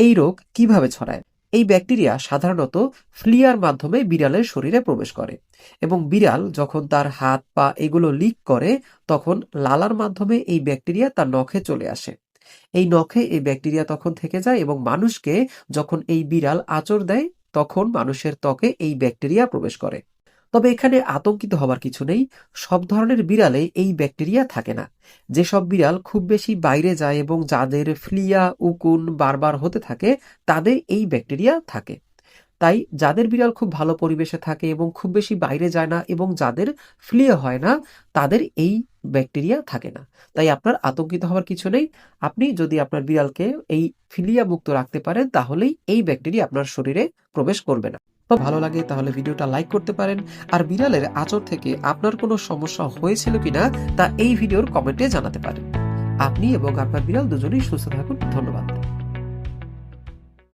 এই রোগ কীভাবে ছড়ায়? এই ব্যাকটেরিয়া সাধারণত ফ্লিয়ার মাধ্যমে বিড়ালের শরীরে প্রবেশ করে এবং বিড়াল যখন তার হাত, পা এগুলো লিক করে, তখন লালার মাধ্যমে এই ব্যাকটেরিয়া তার নখে চলে আসে। এই নখে এই ব্যাকটেরিয়া তখন থেকে যায় এবং মানুষকে যখন এই বিড়াল আঁচড় দেয়, তখন মানুষের ত্বকে এই ব্যাকটেরিয়া প্রবেশ করে। তবে এখানে আতঙ্কিত হবার কিছু নেই। সব ধরনের বিড়ালে এই ব্যাকটেরিয়া থাকে না। যেসব বিড়াল খুব বেশি বাইরে যায় এবং যাদের ফ্লিয়া, উকুন বারবার হতে থাকে, তাদের এই ব্যাকটেরিয়া থাকে। তাই যাদের বিড়াল খুব ভালো পরিবেশে থাকে এবং খুব বেশি বাইরে যায় না এবং যাদের ফ্লিয়া হয় না, তাদের এই ব্যাকটেরিয়া থাকে না। তাই আপনার আতঙ্কিত হওয়ার কিছু নেই। আপনি যদি আপনার বিড়ালকে এই ফিলিয়া মুক্ত রাখতে পারেন, তাহলেই এই ব্যাকটেরিয়া আপনার শরীরে প্রবেশ করবে না। ভালো লাগে, তাহলে ভিডিওটা লাইক করতে পারেন। আর বিড়ালের আচর থেকে আপনার কোনো সমস্যা হয়েছিল কিনা, তা এই ভিডিওর কমেন্টে জানাতে পারেন। আপনি এবং আপনার বিড়াল দুজনেই সুস্থ থাকুন। ধন্যবাদ।